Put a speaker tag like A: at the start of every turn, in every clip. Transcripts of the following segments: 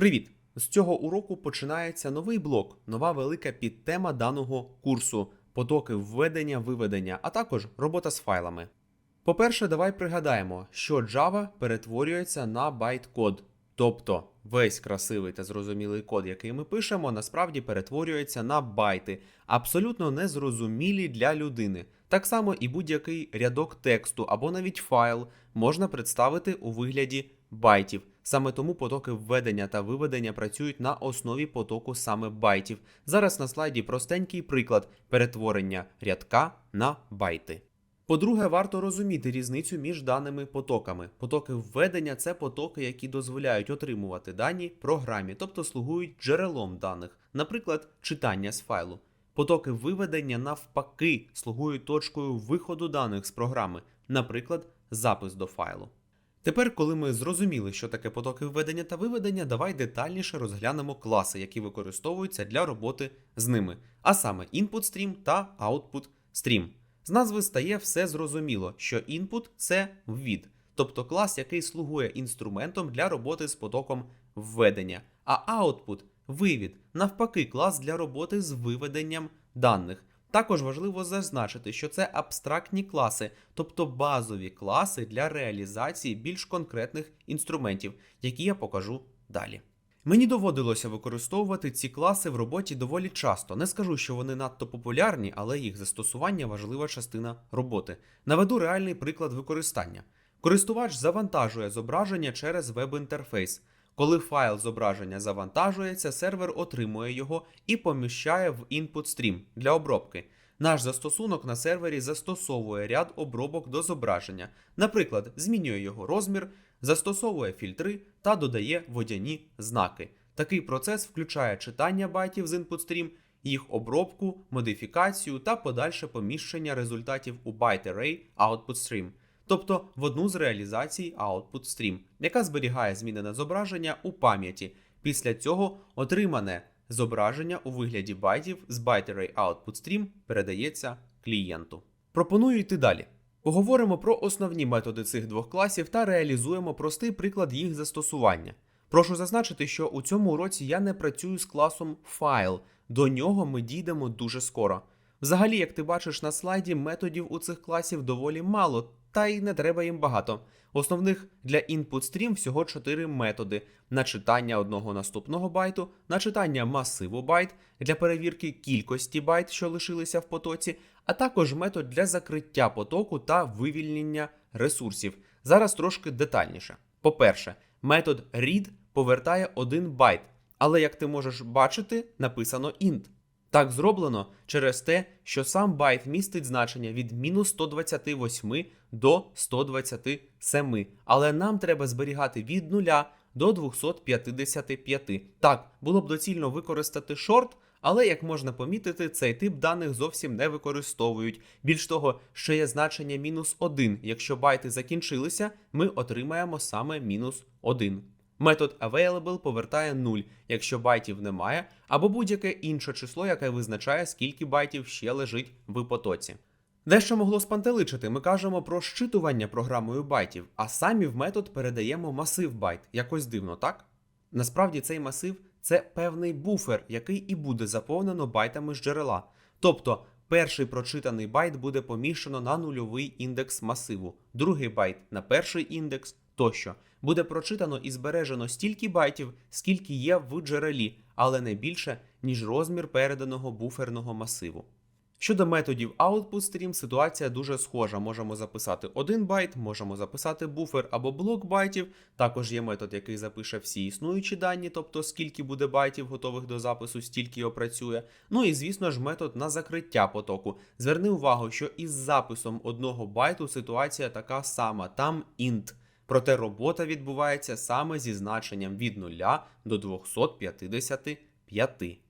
A: Привіт! З цього уроку починається новий блок, нова велика підтема даного курсу, потоки введення, виведення, а також робота з файлами. По-перше, давай пригадаємо, що Java перетворюється на байт-код, тобто весь красивий та зрозумілий код, який ми пишемо, насправді перетворюється на байти, абсолютно незрозумілі для людини. Так само і будь-який рядок тексту або навіть файл можна представити у вигляді байтів. Саме тому потоки введення та виведення працюють на основі потоку саме байтів. Зараз на слайді простенький приклад перетворення рядка на байти. По-друге, варто розуміти різницю між даними потоками. Потоки введення це потоки, які дозволяють отримувати дані програмі, тобто слугують джерелом даних, наприклад, читання з файлу. Потоки виведення навпаки слугують точкою виходу даних з програми, наприклад, запис до файлу. Тепер, коли ми зрозуміли, що таке потоки введення та виведення, давай детальніше розглянемо класи, які використовуються для роботи з ними, а саме input-stream та output-stream. З назви стає все зрозуміло, що input – це ввід, тобто клас, який слугує інструментом для роботи з потоком введення, а output – вивід, навпаки, клас для роботи з виведенням даних. Також важливо зазначити, що це абстрактні класи, тобто базові класи для реалізації більш конкретних інструментів, які я покажу далі. Мені доводилося використовувати ці класи в роботі доволі часто. Не скажу, що вони надто популярні, але їх застосування важлива частина роботи. Наведу реальний приклад використання. Користувач завантажує зображення через веб-інтерфейс. Коли файл зображення завантажується, сервер отримує його і поміщає в input stream для обробки. Наш застосунок на сервері застосовує ряд обробок до зображення, наприклад, змінює його розмір, застосовує фільтри та додає водяні знаки. Такий процес включає читання байтів з input stream, їх обробку, модифікацію та подальше поміщення результатів у byte array output stream тобто в одну з реалізацій Output Stream, яка зберігає змінене зображення у пам'яті. Після цього отримане зображення у вигляді байтів з ByteArray Output Stream передається клієнту. Пропоную йти далі. Поговоримо про основні методи цих двох класів та реалізуємо простий приклад їх застосування. Прошу зазначити, що у цьому уроці я не працюю з класом File, до нього ми дійдемо дуже скоро. Взагалі, як ти бачиш на слайді, методів у цих класів доволі мало, та й не треба їм багато. Основних для input stream всього 4 методи: на читання одного наступного байту, на читання масиву байт для перевірки кількості байт, що лишилися в потоці, а також метод для закриття потоку та вивільнення ресурсів. Зараз трошки детальніше. По-перше, метод read повертає один байт, але як ти можеш бачити, написано int. Так зроблено через те, що сам байт містить значення від мінус 128 до 127, але нам треба зберігати від 0 до 255. Так, було б доцільно використати шорт, але як можна помітити, цей тип даних зовсім не використовують. Більш того, що є значення мінус 1. Якщо байти закінчилися, ми отримаємо саме мінус 1. Метод available повертає 0, якщо байтів немає, або будь-яке інше число, яке визначає, скільки байтів ще лежить в потоці. Дещо могло спантеличити, ми кажемо про щитування програмою байтів, а самі в метод передаємо масив байт. Якось дивно, так? Насправді цей масив це певний буфер, який і буде заповнено байтами з джерела. Тобто перший прочитаний байт буде поміщено на нульовий індекс масиву, другий байт на перший індекс тощо. Буде прочитано і збережено стільки байтів, скільки є в джерелі, але не більше, ніж розмір переданого буферного масиву. Щодо методів OutputStream, ситуація дуже схожа. Можемо записати один байт, можемо записати буфер або блок байтів. Також є метод, який запише всі існуючі дані, тобто скільки буде байтів готових до запису, стільки опрацює. Ну і звісно ж метод на закриття потоку. Зверни увагу, що із записом одного байту ситуація така сама, там int. Проте робота відбувається саме зі значенням від 0 до 255.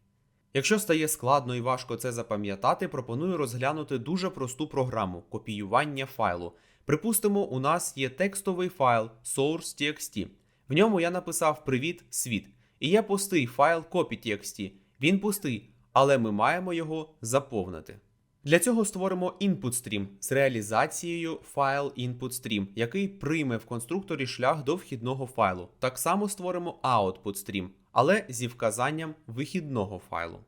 A: Якщо стає складно і важко це запам'ятати, пропоную розглянути дуже просту програму копіювання файлу. Припустимо, у нас є текстовий файл source.txt. В ньому я написав Привіт, світ. І є пустий файл copy.txt. Він пустий, але ми маємо його заповнити. Для цього створимо input-stream з реалізацією файл input-stream, який прийме в конструкторі шлях до вхідного файлу. Так само створимо output-stream, але зі вказанням вихідного файлу.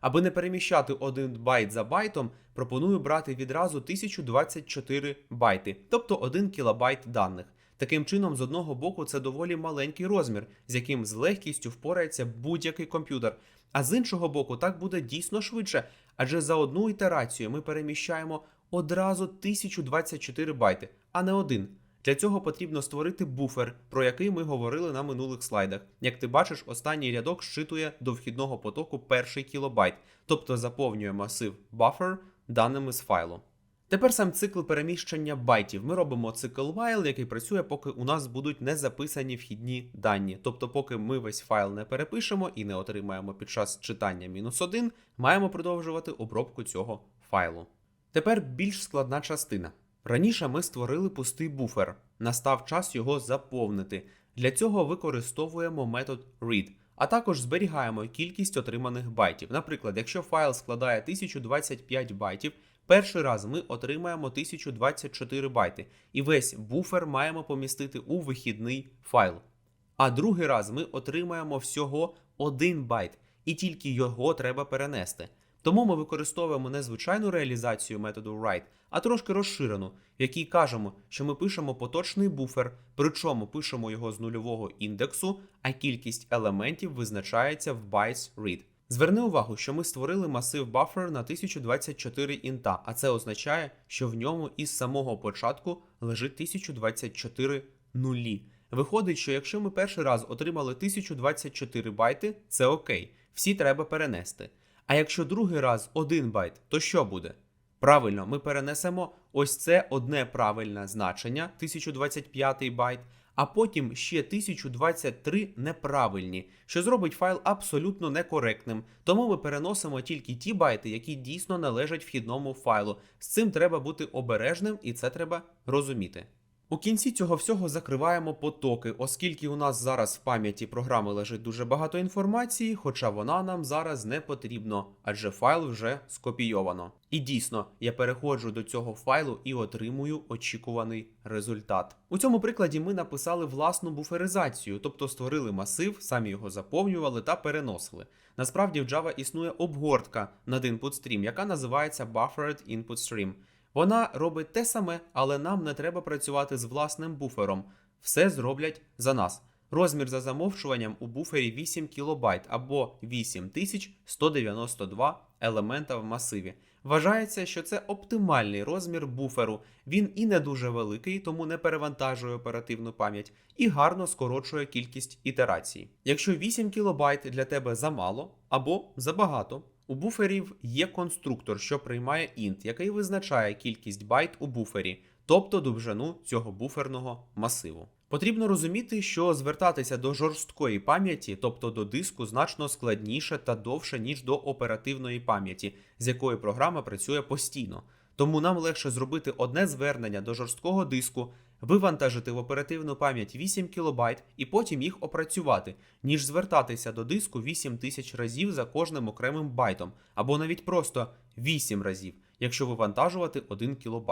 A: Аби не переміщати один байт за байтом, пропоную брати відразу 1024 байти, тобто 1 кілобайт даних. Таким чином, з одного боку, це доволі маленький розмір, з яким з легкістю впорається будь-який комп'ютер. А з іншого боку, так буде дійсно швидше, адже за одну ітерацію ми переміщаємо одразу 1024 байти, а не один. Для цього потрібно створити буфер, про який ми говорили на минулих слайдах. Як ти бачиш, останній рядок щитує до вхідного потоку перший кілобайт, тобто заповнює масив buffer даними з файлу. Тепер сам цикл переміщення байтів. Ми робимо цикл while, який працює, поки у нас будуть не записані вхідні дані. Тобто, поки ми весь файл не перепишемо і не отримаємо під час читання мінус 1, маємо продовжувати обробку цього файлу. Тепер більш складна частина. Раніше ми створили пустий буфер, настав час його заповнити. Для цього використовуємо метод read, а також зберігаємо кількість отриманих байтів. Наприклад, якщо файл складає 1025 байтів, перший раз ми отримаємо 1024 байти, і весь буфер маємо помістити у вихідний файл. А другий раз ми отримаємо всього 1 байт, і тільки його треба перенести. Тому ми використовуємо не звичайну реалізацію методу write, а трошки розширену, в якій кажемо, що ми пишемо поточний буфер, причому пишемо його з нульового індексу, а кількість елементів визначається в bytes read. Зверни увагу, що ми створили масив buffer на 1024 інта, а це означає, що в ньому із самого початку лежить 1024 нулі. Виходить, що якщо ми перший раз отримали 1024 байти, це окей, всі треба перенести. А якщо другий раз 1 байт, то що буде? Правильно, ми перенесемо ось це одне правильне значення 1025 байт, а потім ще 1023 неправильні, що зробить файл абсолютно некоректним. Тому ми переносимо тільки ті байти, які дійсно належать вхідному файлу. З цим треба бути обережним і це треба розуміти. У кінці цього всього закриваємо потоки, оскільки у нас зараз в пам'яті програми лежить дуже багато інформації, хоча вона нам зараз не потрібна, адже файл вже скопійовано. І дійсно, я переходжу до цього файлу і отримую очікуваний результат. У цьому прикладі ми написали власну буферизацію, тобто створили масив, самі його заповнювали та переносили. Насправді в Java існує обгортка над input stream, яка називається Buffered Input Stream. Вона робить те саме, але нам не треба працювати з власним буфером. Все зроблять за нас. Розмір за замовчуванням у буфері 8 кБ або 8192 елемента в масиві. Вважається, що це оптимальний розмір буферу. Він і не дуже великий, тому не перевантажує оперативну пам'ять і гарно скорочує кількість ітерацій. Якщо 8 кБ для тебе замало або забагато, у буферів є конструктор, що приймає int, який визначає кількість байт у буфері, тобто довжину цього буферного масиву. Потрібно розуміти, що звертатися до жорсткої пам'яті, тобто до диску, значно складніше та довше, ніж до оперативної пам'яті, з якою програма працює постійно. Тому нам легше зробити одне звернення до жорсткого диску, вивантажити в оперативну пам'ять 8 кБ і потім їх опрацювати, ніж звертатися до диску 8000 разів за кожним окремим байтом, або навіть просто 8 разів, якщо вивантажувати 1 кБ.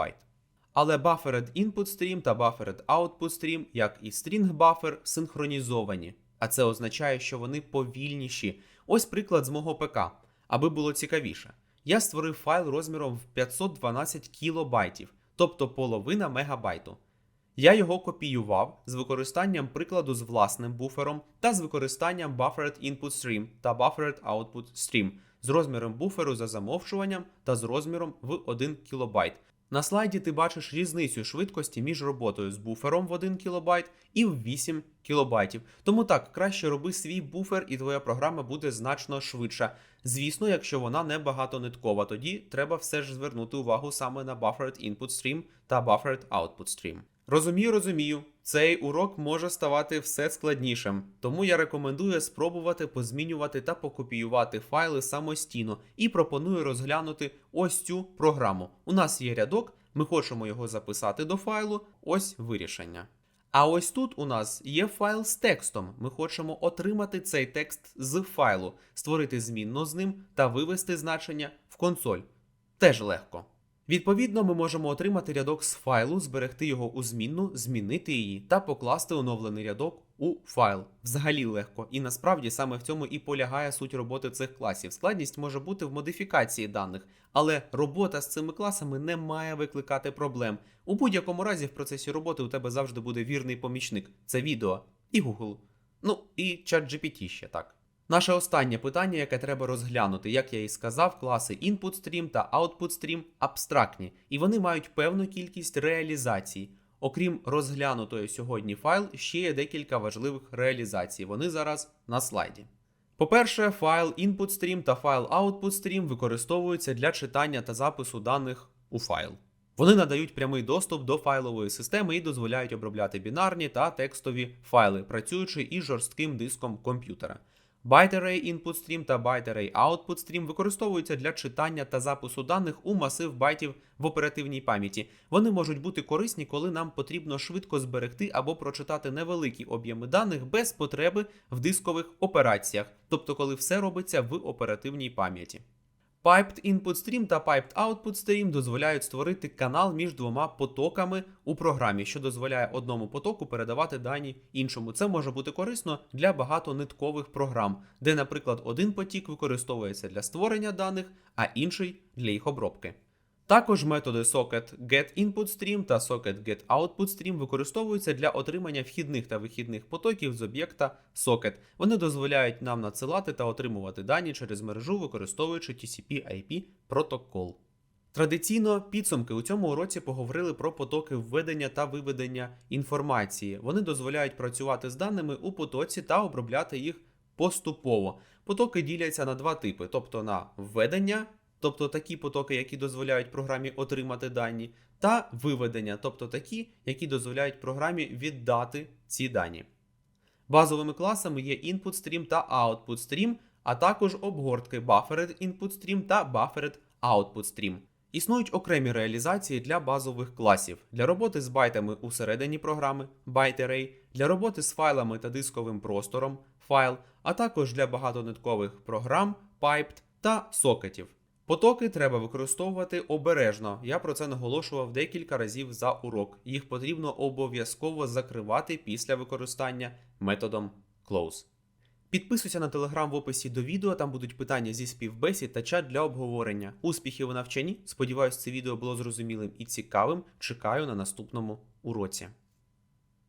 A: Але Buffered Input Stream та Buffered Output Stream, як і String Buffer, синхронізовані. А це означає, що вони повільніші. Ось приклад з мого ПК, аби було цікавіше. Я створив файл розміром в 512 кілобайтів, тобто половина мегабайту. Я його копіював з використанням прикладу з власним буфером та з використанням Buffered Input Stream та Buffered Output Stream з розміром буферу за замовчуванням та з розміром в 1 кБ. На слайді ти бачиш різницю швидкості між роботою з буфером в 1 кБ і в 8 кБ. Тому так, краще роби свій буфер, і твоя програма буде значно швидша. Звісно, якщо вона не багатониткова, тоді треба все ж звернути увагу саме на Buffered Input Stream та Buffered Output Stream. Розумію, розумію, цей урок може ставати все складнішим, тому я рекомендую спробувати позмінювати та покопіювати файли самостійно і пропоную розглянути ось цю програму. У нас є рядок, ми хочемо його записати до файлу, ось вирішення. А ось тут у нас є файл з текстом. Ми хочемо отримати цей текст з файлу, створити змінну з ним та вивести значення в консоль. Теж легко. Відповідно, ми можемо отримати рядок з файлу, зберегти його у змінну, змінити її та покласти оновлений рядок у файл. Взагалі легко. І насправді саме в цьому і полягає суть роботи цих класів. Складність може бути в модифікації даних, але робота з цими класами не має викликати проблем. У будь-якому разі в процесі роботи у тебе завжди буде вірний помічник. Це відео і Google. Ну і ChatGPT ще так. Наше останнє питання, яке треба розглянути, як я і сказав, класи InputStream та OutputStream абстрактні, і вони мають певну кількість реалізацій. Окрім розглянутої сьогодні файл, ще є декілька важливих реалізацій. Вони зараз на слайді. По-перше, файл InputStream та файл OutputStream використовуються для читання та запису даних у файл. Вони надають прямий доступ до файлової системи і дозволяють обробляти бінарні та текстові файли, працюючи із жорстким диском комп'ютера. Byte Array Input Stream та Byte Array Output Stream використовуються для читання та запису даних у масив байтів в оперативній пам'яті. Вони можуть бути корисні, коли нам потрібно швидко зберегти або прочитати невеликі об'єми даних без потреби в дискових операціях, тобто коли все робиться в оперативній пам'яті. Piped Input Stream та Piped Output Stream дозволяють створити канал між двома потоками у програмі, що дозволяє одному потоку передавати дані іншому. Це може бути корисно для багатониткових програм, де, наприклад, один потік використовується для створення даних, а інший для їх обробки. Також методи socket getInputStream та socket getOutputStream використовуються для отримання вхідних та вихідних потоків з об'єкта socket. Вони дозволяють нам надсилати та отримувати дані через мережу, використовуючи TCP/IP протокол. Традиційно підсумки у цьому уроці поговорили про потоки введення та виведення інформації. Вони дозволяють працювати з даними у потоці та обробляти їх поступово. Потоки діляться на два типи: тобто на введення, тобто такі потоки, які дозволяють програмі отримати дані, та виведення, тобто такі, які дозволяють програмі віддати ці дані. Базовими класами є InputStream та OutputStream, а також обгортки Buffered InputStream та Buffered OutputStream. Існують окремі реалізації для базових класів для роботи з байтами усередині програми Byte Array, для роботи з файлами та дисковим простором файл, а також для багатониткових програм Piped та сокетів. Потоки треба використовувати обережно. Я про це наголошував декілька разів за урок. Їх потрібно обов'язково закривати після використання методом close. Підписуйся на телеграм в описі до відео, там будуть питання зі співбесід та чат для обговорення. Успіхів у навчанні! Сподіваюсь, це відео було зрозумілим і цікавим. Чекаю на наступному уроці.